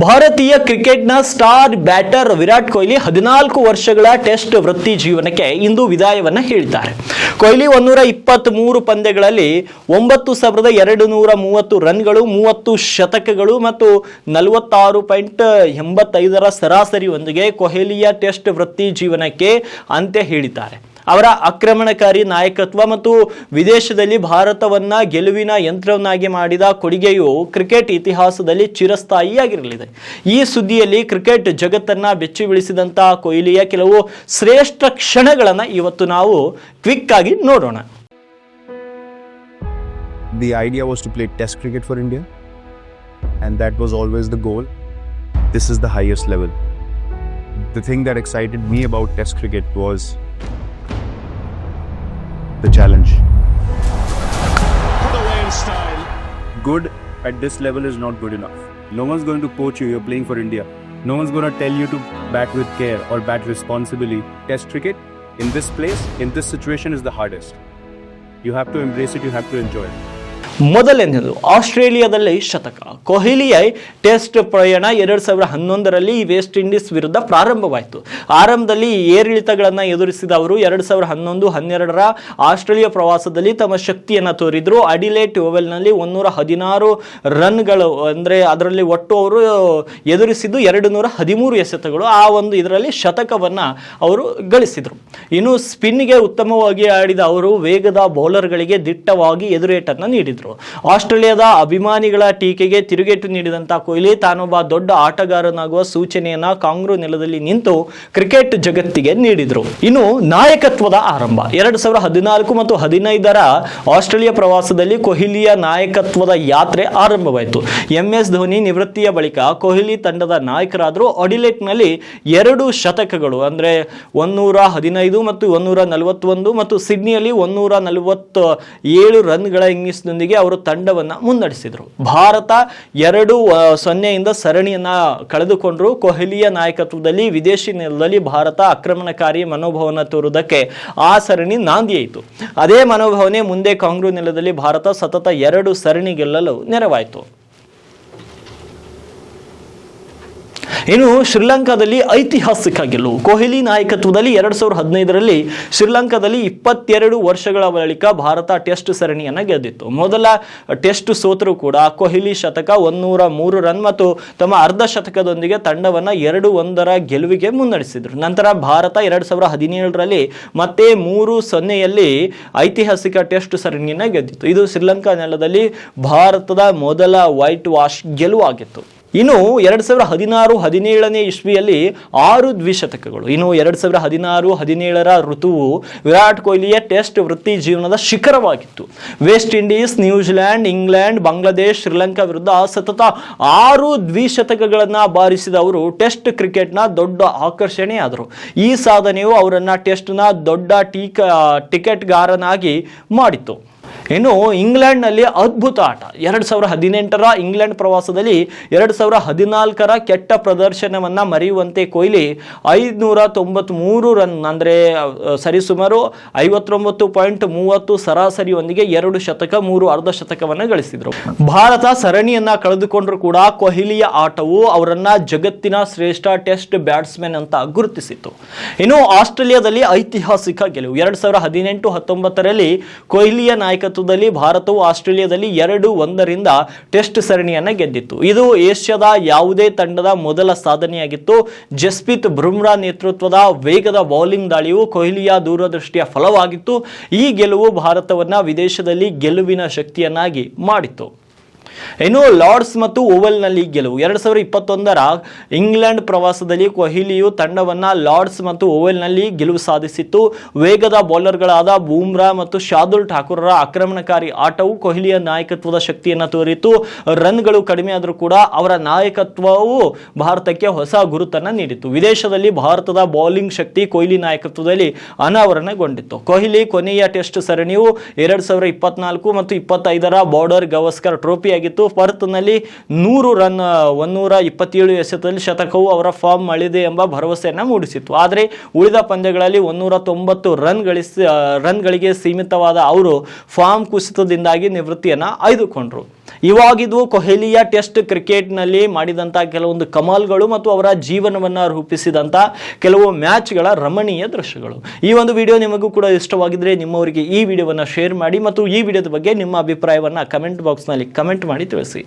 ಭಾರತೀಯ ಕ್ರಿಕೆಟ್ನ star batter Virat Kohli ಹದಿನಾಲ್ಕು ವರ್ಷಗಳ ಟೆಸ್ಟ್ ವೃತ್ತಿ ಜೀವನಕ್ಕೆ ಇಂದು ವಿದಾಯವನ್ನ ಹೇಳಿದ್ದಾರೆ. ಕೊಹ್ಲಿ ಒಂದೂರ ಇಪ್ಪತ್ತ್ ಮೂರು ಪಂದ್ಯಗಳಲ್ಲಿ ಒಂಬತ್ತು ಸಾವಿರದ ಎರಡು ನೂರ ಮೂವತ್ತು ರನ್ಗಳು, ಮೂವತ್ತು ಶತಕಗಳು ಮತ್ತು ನಲವತ್ತಾರು ಪಾಯಿಂಟ್ ಎಂಬತ್ತೈದರ ಸರಾಸರಿಯೊಂದಿಗೆ ಕೊಹ್ಲಿಯ ಟೆಸ್ಟ್ ವೃತ್ತಿ ಜೀವನಕ್ಕೆ ಅಂತ್ಯ ಹೇಳಿದ್ದಾರೆ. ಅವರ ಆಕ್ರಮಣಕಾರಿ ನಾಯಕತ್ವ ಮತ್ತು ವಿದೇಶದಲ್ಲಿ ಭಾರತವನ್ನ ಗೆಲುವಿನ ಯಂತ್ರವನ್ನಾಗಿ ಮಾಡಿದ ಕೊಡುಗೆಯು ಕ್ರಿಕೆಟ್ ಇತಿಹಾಸದಲ್ಲಿ ಚಿರಸ್ಥಾಯಿಯಾಗಿರಲಿದೆ ಈ ಸುದ್ದಿಯಲ್ಲಿ ಕ್ರಿಕೆಟ್ ಜಗತ್ತನ್ನ ಬೆಚ್ಚಿ ಬೀಳಿಸಿದಂತಹ ಕೊಹ್ಲಿಯ ಕೆಲವು ಶ್ರೇಷ್ಠ ಕ್ಷಣಗಳನ್ನು ಇವತ್ತು ನಾವು ಕ್ವಿಕ್ ಆಗಿ ನೋಡೋಣ the idea was to play test cricket for India and that was always the goal. This is the highest level. The thing that excited me about test cricket was the challenge. put away in style. Good at this level is not good enough. No one's going to poach you, you're playing for India. No one's going to tell you to bat with care or bat responsibly. Test cricket, in this place, in this situation, is the hardest. You have to embrace it, you have to enjoy it. ಮೊದಲನೇದು ಆಸ್ಟ್ರೇಲಿಯಾದಲ್ಲಿ ಶತಕ. ಕೊಹ್ಲಿಯ test ಪ್ರಯಾಣ ಎರಡು ಸಾವಿರ ಹನ್ನೊಂದರಲ್ಲಿ West Indies ವಿರುದ್ಧ ಪ್ರಾರಂಭವಾಯಿತು. ಆರಂಭದಲ್ಲಿ ಏರಿಳಿತಗಳನ್ನು ಎದುರಿಸಿದ ಅವರು ಎರಡು ಸಾವಿರ ಹನ್ನೊಂದು, ಹನ್ನೆರಡರ ಆಸ್ಟ್ರೇಲಿಯಾ ಪ್ರವಾಸದಲ್ಲಿ ತಮ್ಮ ಶಕ್ತಿಯನ್ನು ತೋರಿದರು. ಅಡಿಲೇಟ್ ಓವೆಲ್ನಲ್ಲಿ ಒಂದೂರ ಹದಿನಾರು ರನ್ಗಳು, ಅಂದರೆ ಅದರಲ್ಲಿ ಒಟ್ಟು ಅವರು ಎದುರಿಸಿದ್ದು ಎರಡು ನೂರ ಹದಿಮೂರು ಎಸೆತಗಳು. ಆ ಒಂದು ಇದರಲ್ಲಿ ಶತಕವನ್ನು ಅವರು ಗಳಿಸಿದರು. ಇನ್ನು ಸ್ಪಿನ್ಗೆ ಉತ್ತಮವಾಗಿ ಆಡಿದ ಅವರು, ವೇಗದ ಬೌಲರ್ಗಳಿಗೆ ದಿಟ್ಟವಾಗಿ ಎದುರೇಟನ್ನು ನೀಡಿದರು. ಆಸ್ಟ್ರೇಲಿಯಾದ ಅಭಿಮಾನಿಗಳ ಟೀಕೆಗೆ ತಿರುಗೇಟು ನೀಡಿದಂಥ ಕೊಹ್ಲಿ ತಾನೊಬ್ಬ ದೊಡ್ಡ ಆಟಗಾರನಾಗುವ ಸೂಚನೆಯನ್ನ ಕಾಂಗ್ರೂ ನೆಲದಲ್ಲಿ ನಿಂತು ಕ್ರಿಕೆಟ್ ಜಗತ್ತಿಗೆ ನೀಡಿದರು. ಇನ್ನು ನಾಯಕತ್ವದ ಆರಂಭ. ಎರಡು ಸಾವಿರ ಹದಿನಾಲ್ಕು ಮತ್ತು ಹದಿನೈದರ ಆಸ್ಟ್ರೇಲಿಯಾ ಪ್ರವಾಸದಲ್ಲಿ ಕೊಹ್ಲಿಯ ನಾಯಕತ್ವದ ಯಾತ್ರೆ ಆರಂಭವಾಯಿತು. ಎಂ ಎಸ್ ಧೋನಿ ನಿವೃತ್ತಿಯ ಬಳಿಕ ಕೊಹ್ಲಿ ತಂಡದ ನಾಯಕರಾದರೂ ಅಡಿಲೇಟ್ನಲ್ಲಿ ಎರಡು ಶತಕಗಳು, ಅಂದ್ರೆ ಒಂದೂರ ಹದಿನೈದು ಮತ್ತು ಒಂದೂರ ನಲವತ್ತೊಂದು ಮತ್ತು ಸಿಡ್ನಿಯಲ್ಲಿ ಒಂದೂರ ನಲವತ್ತ ಏಳು ರನ್ಗಳ ಇನ್ನಿಸ್ನೊಂದಿಗೆ ಅವರು ತಂಡವನ್ನು ಮುನ್ನಡೆಸಿದರು. ಭಾರತ ಎರಡು ಸೊನ್ನೆಯಿಂದ ಸರಣಿಯನ್ನು ಕಳೆದುಕೊಂಡರು. ಕೊಹ್ಲಿಯ ನಾಯಕತ್ವದಲ್ಲಿ ವಿದೇಶಿ ನೆಲದಲ್ಲಿ ಭಾರತ ಆಕ್ರಮಣಕಾರಿ ಮನೋಭಾವನ ತೋರುವುದಕ್ಕೆ ಆ ಸರಣಿ ನಾಂದಿಯಾಯಿತು ಅದೇ ಮನೋಭಾವನೆ ಮುಂದೆ ಕಾಂಗ್ರೆಸ್ ನೆಲದಲ್ಲಿ ಭಾರತ ಸತತ ಎರಡು ಸರಣಿ ಗೆಲ್ಲಲು ನೆರವಾಯಿತು. ಇನ್ನು ಶ್ರೀಲಂಕಾದಲ್ಲಿ ಐತಿಹಾಸಿಕ ಗೆಲುವು. ಕೊಹ್ಲಿ ನಾಯಕತ್ವದಲ್ಲಿ ಎರಡು ಸಾವಿರದ ಹದಿನೈದರಲ್ಲಿ ಶ್ರೀಲಂಕಾದಲ್ಲಿ ಇಪ್ಪತ್ತೆರಡು ವರ್ಷಗಳ ಬಳಿಕ ಭಾರತ ಟೆಸ್ಟ್ ಸರಣಿಯನ್ನು ಗೆದ್ದಿತ್ತು. ಮೊದಲ ಟೆಸ್ಟ್ ಸೋತರೂ ಕೂಡ ಕೊಹ್ಲಿ ಶತಕ ಒಂದೂರ ಮೂರು ರನ್ ಮತ್ತು ತಮ್ಮ ಅರ್ಧ ಶತಕದೊಂದಿಗೆ ತಂಡವನ್ನು ಎರಡು ಒಂದರ ಗೆಲುವಿಗೆ ಮುನ್ನಡೆಸಿದರು. ನಂತರ ಭಾರತ ಎರಡು ಸಾವಿರದ ಹದಿನೇಳರಲ್ಲಿ ಮತ್ತೆ ಮೂರು ಸೊನ್ನೆಯಲ್ಲಿ ಐತಿಹಾಸಿಕ ಟೆಸ್ಟ್ ಸರಣಿಯನ್ನು ಗೆದ್ದಿತ್ತು. ಇದು ಶ್ರೀಲಂಕಾ ನೆಲದಲ್ಲಿ ಭಾರತದ ಮೊದಲ ವೈಟ್ ವಾಶ್ ಗೆಲುವಾಗಿತ್ತು. ಇನ್ನು ಎರಡು ಸಾವಿರ ಹದಿನಾರು, ಹದಿನೇಳನೇ ಇಸ್ವಿಯಲ್ಲಿ ಆರು ದ್ವಿಶತಕಗಳು. ಇನ್ನು ಎರಡು ಸಾವಿರದ ಹದಿನಾರು, ಹದಿನೇಳರ ಋತುವು ವಿರಾಟ್ ಕೊಹ್ಲಿಯ ಟೆಸ್ಟ್ ವೃತ್ತಿ ಜೀವನದ ಶಿಖರವಾಗಿತ್ತು. West Indies New Zealand England, Bangladesh, Sri Lanka ವಿರುದ್ಧ ಸತತ ಆರು ದ್ವಿಶತಕಗಳನ್ನು ಬಾರಿಸಿದ ಅವರು ಟೆಸ್ಟ್ ಕ್ರಿಕೆಟ್ನ ದೊಡ್ಡ ಆಕರ್ಷಣೆಯಾದರು. ಈ ಸಾಧನೆಯು ಅವರನ್ನು ಟೆಸ್ಟ್ನ ದೊಡ್ಡ ಟೀಕ, ಟಿಕೆಟ್ಗಾರನಾಗಿ ಮಾಡಿತು ಇನ್ನು ಇಂಗ್ಲೆಂಡ್ನಲ್ಲಿ ಅದ್ಭುತ ಆಟ. ಎರಡು ಸಾವಿರ ಹದಿನೆಂಟರ ಇಂಗ್ಲೆಂಡ್ ಪ್ರವಾಸದಲ್ಲಿ ಎರಡು ಸಾವಿರ ಹದಿನಾಲ್ಕರ ಕೆಟ್ಟ ಪ್ರದರ್ಶನವನ್ನ ಮರೆಯುವಂತೆ ಕೊಹ್ಲಿ ಐದುನೂರ ತೊಂಬತ್ಮೂರು ರನ್, ಅಂದರೆ ಸರಿಸುಮಾರು ಐವತ್ತೊಂಬತ್ತು ಪಾಯಿಂಟ್ ಮೂವತ್ತು ಸರಾಸರಿಯೊಂದಿಗೆ ಎರಡು ಶತಕ, ಮೂರು ಅರ್ಧ ಶತಕವನ್ನು ಗಳಿಸಿದರು. ಭಾರತ ಸರಣಿಯನ್ನ ಕಳೆದುಕೊಂಡರೂ ಕೂಡ ಕೊಹ್ಲಿಯ ಆಟವು ಅವರನ್ನ ಜಗತ್ತಿನ ಶ್ರೇಷ್ಠ ಟೆಸ್ಟ್ ಬ್ಯಾಟ್ಸ್ಮನ್ ಅಂತ ಗುರುತಿಸಿತು ಇನ್ನು ಆಸ್ಟ್ರೇಲಿಯಾದಲ್ಲಿ ಐತಿಹಾಸಿಕ ಗೆಲುವು. ಎರಡು ಸಾವಿರ ಹದಿನೆಂಟು ಹತ್ತೊಂಬತ್ತರಲ್ಲಿ ಕೊಹ್ಲಿಯ ನಾಯಕತ್ವದಲ್ಲಿ ಭಾರತವು ಆಸ್ಟ್ರೇಲಿಯಾದಲ್ಲಿ ಎರಡು ಒಂದರಿಂದ ಟೆಸ್ಟ್ ಸರಣಿಯನ್ನು ಗೆದ್ದಿತ್ತು. ಇದು ಏಷ್ಯಾದ ಯಾವುದೇ ತಂಡದ ಮೊದಲ ಸಾಧನೆಯಾಗಿತ್ತು. ಜಸ್ಪ್ರೀತ್ ಬ್ರುಮ್ರಾ ನೇತೃತ್ವದ ವೇಗದ ಬೌಲಿಂಗ್ ದಾಳಿಯು ಕೊಹ್ಲಿಯ ದೂರದೃಷ್ಟಿಯ ಫಲವಾಗಿತ್ತು. ಈ ಗೆಲುವು ಭಾರತವನ್ನ ವಿದೇಶದಲ್ಲಿ ಗೆಲುವಿನ ಶಕ್ತಿಯನ್ನಾಗಿ ಮಾಡಿತು ಇನ್ನು ಲಾರ್ಡ್ಸ್ ಮತ್ತು ಓವಲ್ನಲ್ಲಿ ಗೆಲುವು. ಎರಡು ಸಾವಿರದ ಇಪ್ಪತ್ತೊಂದರ ಇಂಗ್ಲೆಂಡ್ ಪ್ರವಾಸದಲ್ಲಿ ಕೊಹ್ಲಿಯು ತಂಡವನ್ನ ಲಾರ್ಡ್ಸ್ ಮತ್ತು ಓವೆಲ್ನಲ್ಲಿ ಗೆಲುವು ಸಾಧಿಸಿತ್ತು. ವೇಗದ ಬೌಲರ್ಗಳಾದ ಬೂಮ್ರಾ ಮತ್ತು ಶಾರ್ದುಲ್ ಠಾಕೂರರ ಆಕ್ರಮಣಕಾರಿ ಆಟವು ಕೊಹ್ಲಿಯ ನಾಯಕತ್ವದ ಶಕ್ತಿಯನ್ನು ತೋರಿತು ರನ್ಗಳು ಕಡಿಮೆ ಆದರೂ ಕೂಡ ಅವರ ನಾಯಕತ್ವವು ಭಾರತಕ್ಕೆ ಹೊಸ ಗುರುತನ್ನು ನೀಡಿತು ವಿದೇಶದಲ್ಲಿ ಭಾರತದ ಬೌಲಿಂಗ್ ಶಕ್ತಿ ಕೊಹ್ಲಿ ನಾಯಕತ್ವದಲ್ಲಿ ಅನಾವರಣಗೊಂಡಿತ್ತು. ಕೊಹ್ಲಿ ಕೊನೆಯ ಟೆಸ್ಟ್ ಸರಣಿಯು ಎರಡು ಸಾವಿರದ ಇಪ್ಪತ್ನಾಲ್ಕು ಮತ್ತು ಇಪ್ಪತ್ತೈದರ ಬಾರ್ಡರ್ ಗವಸ್ಕರ್ ಟ್ರೋಫಿ ಆಗಿತ್ತು. ಪರ್ತ್ನಲ್ಲಿ ನೂರು ರನ್, ಒಂದೂರ ಇಪ್ಪತ್ತೇಳು ಎಸೆತದಲ್ಲಿ ಶತಕವು ಅವರ ಫಾರ್ಮ್ ಮಳಿದೆ ಎಂಬ ಭರವಸೆಯನ್ನು ಮೂಡಿಸಿತ್ತು. ಆದರೆ ಉಳಿದ ಪಂದ್ಯಗಳಲ್ಲಿ ಒಂದೂರ ತೊಂಬತ್ತು ರನ್ ಗಳಿಸಿ, ರನ್ಗಳಿಗೆ ಸೀಮಿತವಾದ ಅವರು ಫಾರ್ಮ್ ಕುಸಿತದಿಂದಾಗಿ ನಿವೃತ್ತಿಯನ್ನು ಆಯ್ದುಕೊಂಡರು. ಇವಾಗಿದ್ವು ಕೊಹ್ಲಿಯ ಟೆಸ್ಟ್ ಕ್ರಿಕೆಟ್ನಲ್ಲಿ ಮಾಡಿದಂಥ ಕೆಲವೊಂದು ಕಮಾಲ್ಗಳು ಮತ್ತು ಅವರ ಜೀವನವನ್ನು ರೂಪಿಸಿದಂಥ ಕೆಲವು ಮ್ಯಾಚ್ಗಳ ರಮಣೀಯ ದೃಶ್ಯಗಳು. ಈ ಒಂದು ವಿಡಿಯೋ ನಿಮಗೂ ಕೂಡ ಇಷ್ಟವಾಗಿದ್ರೆ ನಿಮ್ಮವರಿಗೆ ಈ ವಿಡಿಯೋವನ್ನು ಶೇರ್ ಮಾಡಿ ಮತ್ತು ಈ ವಿಡಿಯೋದ ಬಗ್ಗೆ ನಿಮ್ಮ ಅಭಿಪ್ರಾಯವನ್ನು ಕಮೆಂಟ್ ಬಾಕ್ಸ್ನಲ್ಲಿ ಕಮೆಂಟ್ ಮಾಡಿ ತಿಳಿಸಿ.